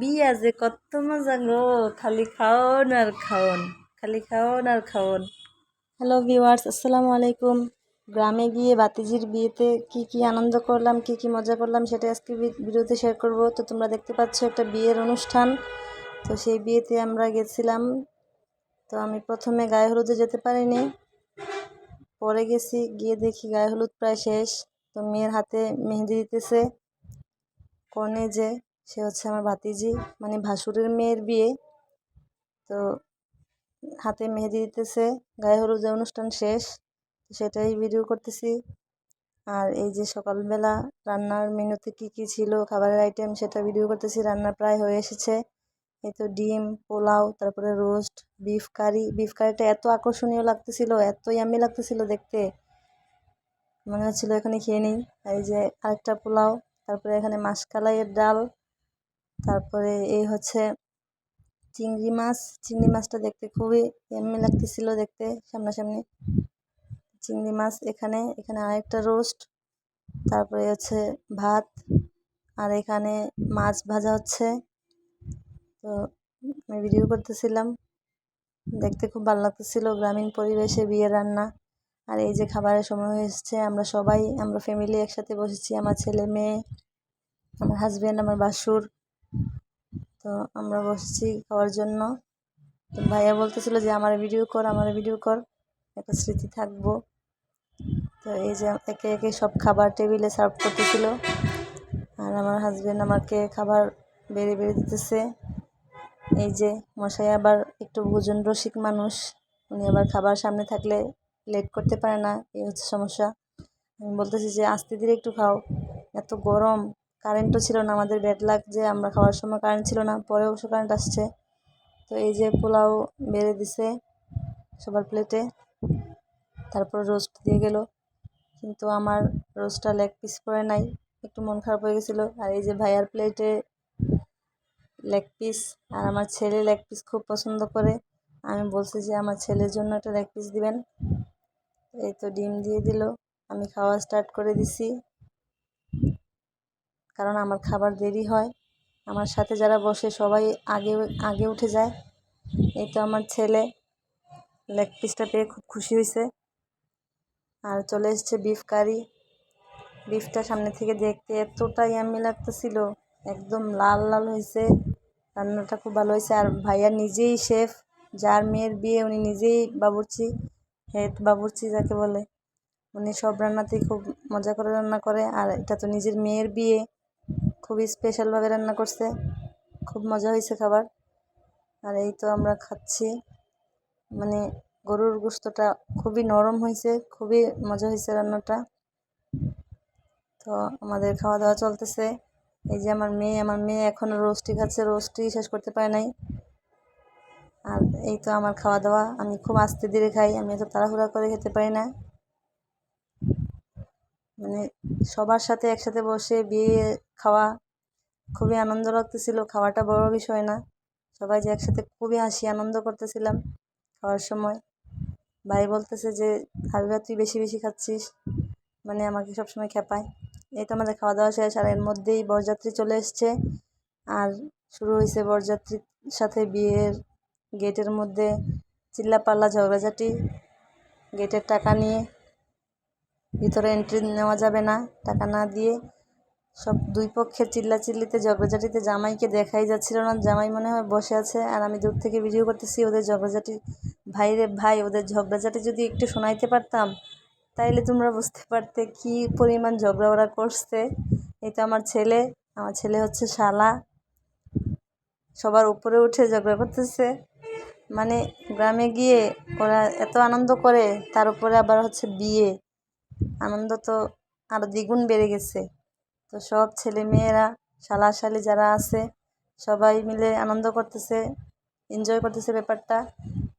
বিয়া যে কত মজা গো, খালি খাওন আর খাওন, খালি খাওন আর খাওন। হ্যালো ভিউয়ার্স আসসালামু আলাইকুম। গ্রামে গিয়ে বাতিজির বিয়েতে কি কি আনন্দ করলাম, কি কি মজা করলাম, সেটা আজকে ভিডিওতে শেয়ার করব। তো তোমরা দেখতে পাচ্ছ একটা বিয়ের অনুষ্ঠান। তো সেই বিয়েতে আমরা গেছিলাম। তো আমি প্রথমে গায়ে হলুদে যেতে পারিনি। পরে গেছি, গিয়ে দেখি গায়ে হলুদ প্রায় শেষ। তো মেয়ের হাতে মেহেদি দিতেছে। কনে যে সে হচ্ছে আমার ভাতিজি মানে ভাসুরের মেয়ের বিয়ে। তো হাতে মেহেদি দিতেছে, গায়ে হলুদের অনুষ্ঠান শেষ সেটাই ভিডিও করতেছি। আর এই যে সকালবেলা রান্নার মেনুতে কি কি ছিল, খাবারের আইটেম সেটা ভিডিও করতেছি। রান্না প্রায় হয়ে এসেছে। এই তো ডিম, পোলাও, তারপরে রোস্ট বিফ কারি বিফ কারিটা এত আকর্ষণীয় লাগতেছিল, এত ইয়ামি লাগতেছিল দেখতে। মনে হচ্ছিল এখানে খেয়ে নিই। এই যে আরেকটা পোলাও, তারপরে এখানে মাসকালাইয়ের ডাল তারপরে এই হচ্ছে চিংড়ি মাছ। চিংড়ি মাছটা দেখতে খুবই এমনি লাগতেছিল দেখতে সামনাসামনি। চিংড়ি মাছ এখানে এখানে আরেকটা রোস্ট তারপরে হচ্ছে ভাত, আর এখানে মাছ ভাজা হচ্ছে। তো আমি ভিডিও করতেছিলাম, দেখতে খুব ভালো লাগতেছিল গ্রামীণ পরিবেশে বিয়ের রান্না। আর এই যে খাবারের সময় এসেছে, আমরা সবাই, আমরা ফ্যামিলি একসাথে বসেছি, আমার ছেলে, মেয়ে, আমার হাজব্যান্ড আমার বাসুর। তো আমরা বসেছি খাওয়ার জন্য। তো ভাইয়া বলতেছিল যে, আমার ভিডিও কর, আমার ভিডিও কর, একটা স্মৃতি থাকব। তো এই যে একে একে সব খাবার টেবিলে সার্ভ করতেছিল। আর আমার হাজব্যান্ড আমাকে খাবার বেড়ে বেড়ে দিতেছে। এই যে মশাই আবার একটু ভোজন রসিক মানুষ, উনি আবার খাবার সামনে থাকলে লেট করতে পারে না, এই হচ্ছে সমস্যা। আমি বলতেছি যে, আস্তে ধীরে একটু খাও, এত গরম কারেন্টও ছিল না, আমাদের ব্যাড লাগ যে আমরা খাওয়ার সময় কারেন্ট ছিল না, পরে অবশ্য কারেন্ট আসছে। তো এই যে পোলাও বেড়ে দিছে সবার প্লেটে তারপর রোস্ট দিয়ে গেল। কিন্তু আমার রোস্টটা লেগ পিস পড়ে নাই, একটু মন খারাপ হয়ে গেছিল। আর এই যে ভাইয়ার প্লেটে লেগ পিস আর আমার ছেলে লেগ পিস খুব পছন্দ করে। আমি বলছি যে, আমার ছেলের জন্য একটা লেগ পিস দিবেন। এই তো ডিম দিয়ে দিল, আমি খাওয়া স্টার্ট করে দিছি। কারণ আমার খাবার দেরি হয়। আমার সাথে যারা বসে সবাই আগে আগে উঠে যায়। এই তো আমার ছেলে লেগ পিসটা পেয়ে খুব খুশি হয়েছে আর চলে এসছে বিফ কারি বিফটা সামনে থেকে দেখতে এতটা ইয়াম্মি লাগতেছিল। একদম লাল লাল হয়েছে রান্নাটা খুব ভালো হয়েছে আর ভাইয়া নিজেই শেফ যার মেয়ের বিয়ে উনি নিজেই বাবুর্চি হেড বাবুর্চি যাকে বলে। উনি সব রান্নাতেই খুব মজা করে রান্না করে। আর এটা তো নিজের মেয়ের বিয়ে। খুবই স্পেশালভাবে রান্না করছে। খুব মজা হয়েছে খাবার। আর এই তো আমরা খাচ্ছি। মানে গরুর গোস্তটা খুবই নরম হয়েছে, খুবই মজা হয়েছে রান্নাটা। তো আমাদের খাওয়া দাওয়া চলতেছে। এই যে আমার মেয়ে আমার মেয়ে এখনও রোস্টি খাচ্ছে, রোস্টি শেষ করতে পারে নাই। আর এই তো আমার খাওয়া দাওয়া। আমি খুব আস্তে ধীরে খাই, আমি এত তাড়াহুড়া করে খেতে পারি না। মানে সবার সাথে একসাথে বসে বিয়ে খাওয়া খুবই আনন্দ লাগতেছিল। খাওয়াটা বড় বিষয় না। সবাই যে একসাথে খুবই হাসি আনন্দ করতেছিলাম খাওয়ার সময়। ভাই বলতেছে যে, হাবিবা, তুই বেশি বেশি খাচ্ছিস? মানে আমাকে সবসময় খেপায়। এই তো আমাদের খাওয়া দাওয়া শেষ, আর এর মধ্যেই বরযাত্রী চলে এসছে। আর শুরু হয়েছে বরযাত্রীর সাথে বিয়ের গেটের মধ্যে চিল্লাপাল্লা, ঝগড়াঝাটি, গেটের টাকা নিয়ে ভিতরে এন্ট্রি নেওয়া যাবে না। টাকা না দিয়ে সব দুই পক্ষের চিল্লাচিল্লিতে, ঝগড়াঝাটিতে জামাইকে দেখাই যাচ্ছিল না। জামাই মনে হয় বসে আছে আর আমি দূর থেকে ভিডিও করতেছি, ওদের ঝগড়াঝাটি। ভাই রে ভাই, ওদের ঝগড়াঝাটি যদি একটু শোনাইতে পারতাম, তাইলে তোমরা বুঝতে পারতে কি পরিমাণ ঝগড়া ওরা করছে। এই তো আমার ছেলে আমার ছেলে হচ্ছে শালা। সবার উপরে উঠে ঝগড়া করতেছে। মানে গ্রামে গিয়ে ওরা এত আনন্দ করে, তার উপরে আবার হচ্ছে বিয়ে। আনন্দ তো আরও দ্বিগুণ বেড়ে গেছে। তো সব ছেলে মেয়েরা, শালাশালি যারা আছে, সবাই মিলে আনন্দ করতেছে এনজয় করতেছে ব্যাপারটা।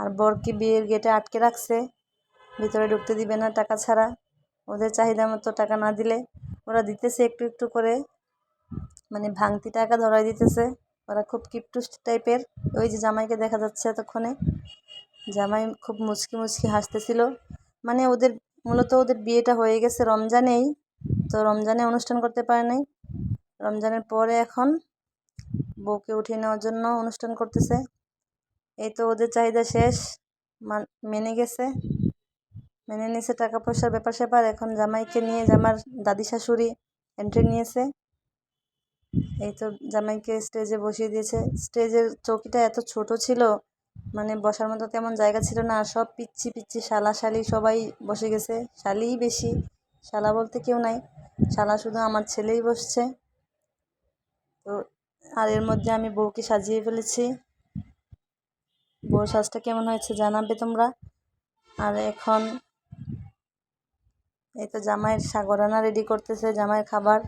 আর বরকে বিয়ের গেটে আটকে রাখছে, ভিতরে ঢুকতে দিবে না টাকা ছাড়া। ওদের চাহিদা মতো টাকা না দিলে ওরা দিতেছে একটু একটু করে। মানে ভাঙতি টাকা ধরাই দিতেছে। ওরা খুব কিপটুস টাইপের। ওই যে জামাইকে দেখা যাচ্ছে এতক্ষণে। জামাই খুব মুচকি মুচকি হাসতেছিল। মানে ওদের মূলত ওদের বিয়েটা হয়ে গেছে রমজানেই। তো রমজানে অনুষ্ঠান করতে পারে নাই। রমজানের পরে এখন বউকে উঠিয়ে নেওয়ার জন্য অনুষ্ঠান করতেছে। এই তো ওদের চাহিদা শেষ, মান- গেছে। মেনে নিয়েছে টাকা পয়সার ব্যাপার স্যাপার। এখন জামাইকে নিয়ে জামার দাদি শাশুড়ি এন্ট্রি নিয়েছে। এই তো জামাইকে স্টেজে বসিয়ে দিয়েছে। স্টেজের চৌকিটা এত ছোট ছিল মানে বসার মতো তেমন জায়গা ছিল না আর সব পিচ্ছি পিচ্ছি শালা শালি সবাই বসে গেছে, শালিই বেশি, শালা বলতে কেউ নাই, শালা শুধু আমার ছেলেই বসছে। তো আর এর মধ্যে আমি বউকে সাজিয়ে ফেলেছি। বউ সাজটা কেমন হয়েছে জানাবে তোমরা? আর এখন এই তো জামাইয়ের সাগরানা রেডি করতেছে, জামাইয়ের খাবার,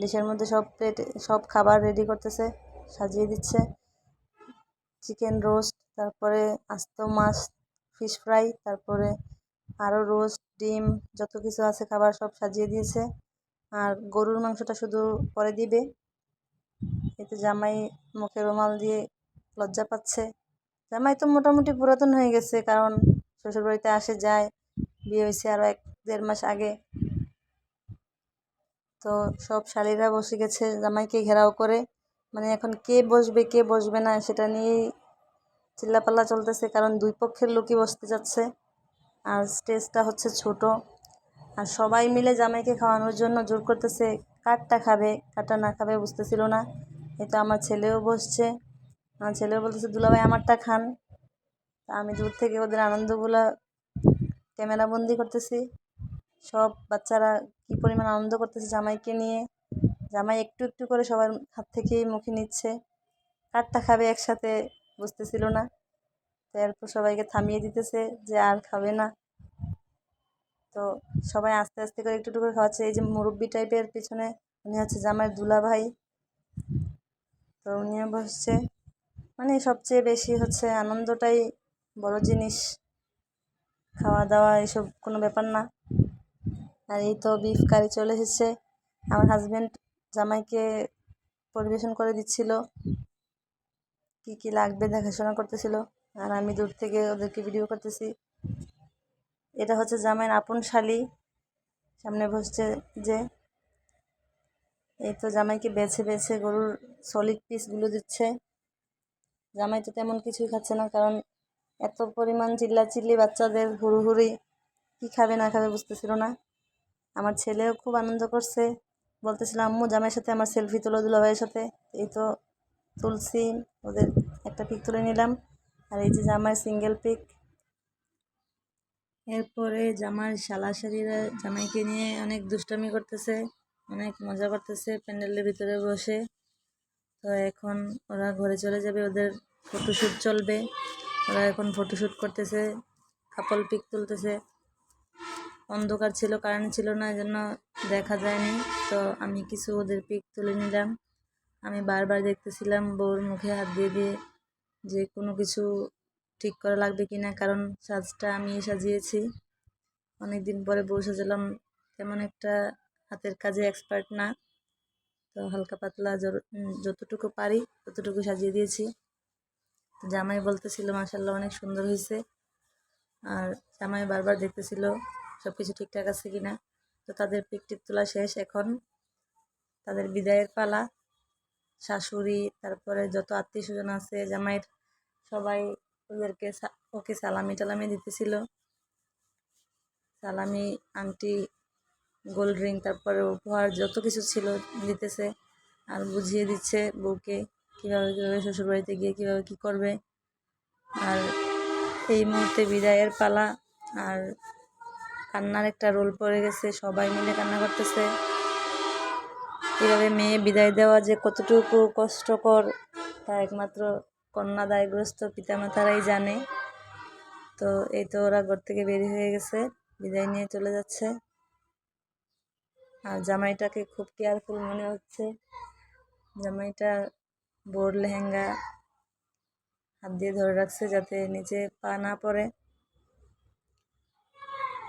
ডিশের মধ্যে সব প্লেট সব খাবার রেডি করতেছে, সাজিয়ে দিচ্ছে। চিকেন রোস্ট তারপরে আস্ত মাছ ফিশ ফ্রাই তারপরে আরও রোস্ট, ডিম, যত কিছু আছে খাবার সব সাজিয়ে দিয়েছে। আর গরুর মাংসটা শুধু পরে দিবে। এতে জামাই মুখে রুমাল দিয়ে লজ্জা পাচ্ছে। জামাই তো মোটামুটি পুরাতন হয়ে গেছে, কারণ শ্বশুরবাড়িতে আসে, যায়, বিয়ে হয়েছে আরও এক দেড় মাস আগে। তো সব শালিরা বসে গেছে জামাইকে ঘেরাও করে। মানে এখন কে বসবে কে বসবে না, সেটা নিয়েই চিল্লাপাল্লা চলতেছে, কারণ দুই পক্ষের লোকই বসতে যাচ্ছে। আর স্টেজটা হচ্ছে ছোট। আর সবাই মিলে জামাইকে খাওয়ানোর জন্য জোর করতেছে, কারটা খাবে, কারটা না খাবে বুঝতেছিল না। তো আমার ছেলেও বসছে। আমার ছেলেও বলতেছে, দুলাভাই, আমারটা খান। আমি দূর থেকে ওদের আনন্দগুলো ক্যামেরাবন্দি করতেছি। সব বাচ্চারা কী পরিমাণ আনন্দ করতেছে জামাইকে নিয়ে। জামাই একটু একটু করে সবার হাত থেকেই মুখে নিচ্ছে। কারটা খাবে একসাথে বুঝতেছিল না। তো এরপর সবাইকে থামিয়ে দিতেছে যে আর খাবে না। তো সবাই আস্তে আস্তে করে একটু একটু করে খাওয়াচ্ছে। এই যে মুরব্বি টাইপের পিছনে উনি হচ্ছে জামাইয়ের দুলা ভাই তো উনিও বসছে। মানে সবচেয়ে বেশি হচ্ছে আনন্দটাই বড় জিনিস। খাওয়া দাওয়া এসব কোনো ব্যাপার না। আর এই তো বিফ কারি চলে এসেছে। আমার হাজব্যান্ড জামাইকে পরিবেশন করে দিচ্ছিল। কি কি লাগবে দেখাশোনা করতেছিল। আর আমি দূর থেকে ওদেরকে ভিডিও করতেছি। এটা হচ্ছে জামাইয়ের আপন শালি। সামনে বসছে যে, এই তো জামাইকে বেছে বেছে গরুর সলিড পিসগুলো দিচ্ছে। জামাই তো তেমন কিছুই খাচ্ছে না, কারণ এত পরিমাণ চিল্লাচিল্লি বাচ্চাদের হুড়ুহুড়ি, কী খাবে না খাবে বুঝতেছিল না। আমার ছেলেও খুব আনন্দ করছে। বলতেছিল, আম্মু, জামাইয়ের সাথে আমার সেলফি তুলো দুলাভাইয়ের সাথে। এই তো তুলসি, ওদের একটা পিক তুলে নিলাম। আর এই যে জামাইয়ের সিঙ্গেল পিক এরপরে জামার শালাশাড়িরা জামাইকে নিয়ে অনেক দুষ্টামি করতেছে, অনেক মজা করতেছে প্যান্ডেলের ভিতরে বসে। তো এখন ওরা ঘরে চলে যাবে, ওদের ফটোশ্যুট চলবে। ওরা এখন ফটোশ্যুট করতেছে কাপল পিক তুলতেছে। অন্ধকার ছিল কারেন্ট ছিল না এই জন্য দেখা যায়নি। তো আমি কিছু ওদের পিক তুলে নিলাম। আমি বারবার দেখতেছিলাম বউর মুখে হাত দিয়ে দিয়ে যে কোনো কিছু ঠিক করা লাগবে কি না কারণ সাজটা আমি সাজিয়েছি। অনেক দিন পরে বউ সাজালাম তেমন একটা হাতের কাজে এক্সপার্ট না। তো হালকা পাতলা যতটুকু পারি ততটুকু সাজিয়ে দিয়েছি। জামাই বলতেছিল মাসাল্লাহ অনেক সুন্দর হয়েছে। আর জামাই বারবার দেখতেছিল সব কিছু ঠিকঠাক আছে কি না তো তাদের পিক টিক তোলা শেষ এখন। তাদের বিদায়ের পালা। শাশুড়ি, তারপরে যত আত্মীয় স্বজন আছে, জামাইয়ের সবাই ওদেরকে ওকে সালামি টালামি দিতেছিল। সালামি, আংটি গোল্ড রিং, তারপরে উপহার, যত কিছু ছিল দিতেছে। আর বুঝিয়ে দিচ্ছে বউকে কীভাবে কীভাবে শ্বশুরবাড়িতে গিয়ে কীভাবে কী করবে। আর এই মুহূর্তে বিদায়ের পালা। আর কান্নার একটা রোল পড়ে গেছে, সবাই মিলে কান্না করতেছে। কীভাবে মেয়ে বিদায় দেওয়া যে কতটুকু কষ্টকর, তা একমাত্র কন্যা দায়গ্রস্ত পিতামাতারাই জানে। তো এই তো ওরা ঘর থেকে বের হয়ে গেছে, বিদায় নিয়ে চলে যাচ্ছে। আর জামাইটাকে খুব কেয়ারফুল মনে হচ্ছে। জামাইটা বোর লেহেঙ্গা হাত দিয়ে ধরে রাখছে যাতে নিচে পা না পড়ে।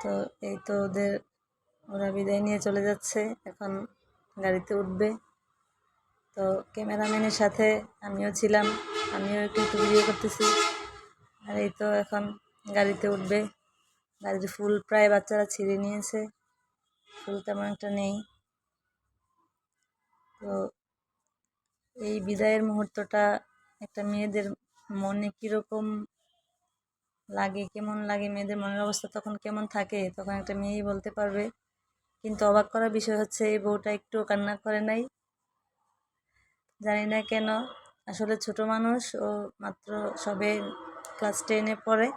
তো এই তো ওদের, ওরা বিদায় নিয়ে চলে যাচ্ছে। এখন গাড়িতে উঠবে। তো ক্যামেরাম্যানের সাথে আমিও ছিলাম, আমিও একটু একটু ভিডিও করতেছি। আর এই তো এখন গাড়িতে উঠবে। গাড়ির ফুল প্রায় বাচ্চারা ছিঁড়ে নিয়েছে। ফুল তেমন একটা নেই। তো এই বিদায়ের মুহূর্তটা একটা মেয়েদের মনে কীরকম লাগে, কেমন লাগে, মেয়েদের মনের অবস্থা তখন কেমন থাকে, তখন একটা মেয়েই বলতে পারবে। কিন্তু অবাক করার বিষয় হচ্ছে, এই বউটা একটু কান্না করে নাই। জানি না কেন, আসলে ছোট মানুষ, ও মাত্র সবে ক্লাস টেনে পড়ে।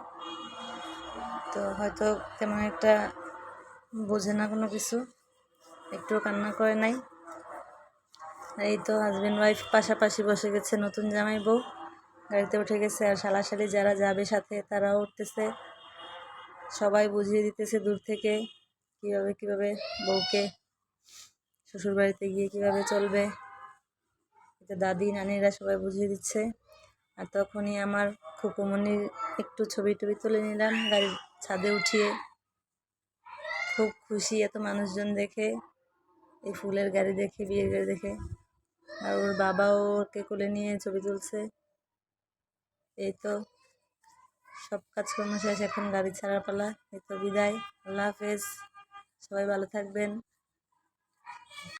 তো হয়তো তেমন একটা বোঝে না কোনো কিছু, একটুও কান্না করে নাই। এই তো হাজব্যান্ড ওয়াইফ পাশাপাশি বসে গেছে নতুন জামাই বউ। গাড়িতে উঠে গেছে আর শালাশালি যারা যাবে সাথে তারাও উঠতেছে। সবাই বুঝিয়ে দিতেছে দূর থেকে। কীভাবে কীভাবে বউকে শ্বশুর বাড়িতে গিয়ে কীভাবে চলবে? এতে দাদি, নানিরা সবাই বুঝিয়ে দিচ্ছে। আর তখনই আমার খুকুমনির একটু ছবি টবি তুলে নিলাম, গাড়ির ছাদে উঠিয়ে। খুব খুশি এত মানুষজন দেখে, এই ফুলের গাড়ি দেখে, বিয়ের গাড়ি দেখে। আর ওর বাবাও ওকে কোলে নিয়ে ছবি তুলছে। এই তো সব কাজকর্ম শেষ, এখন গাড়ি ছাড়ার পালা। এই তো বিদায়, আল্লাহ হাফেজ। সবাই ভালো থাকবেন।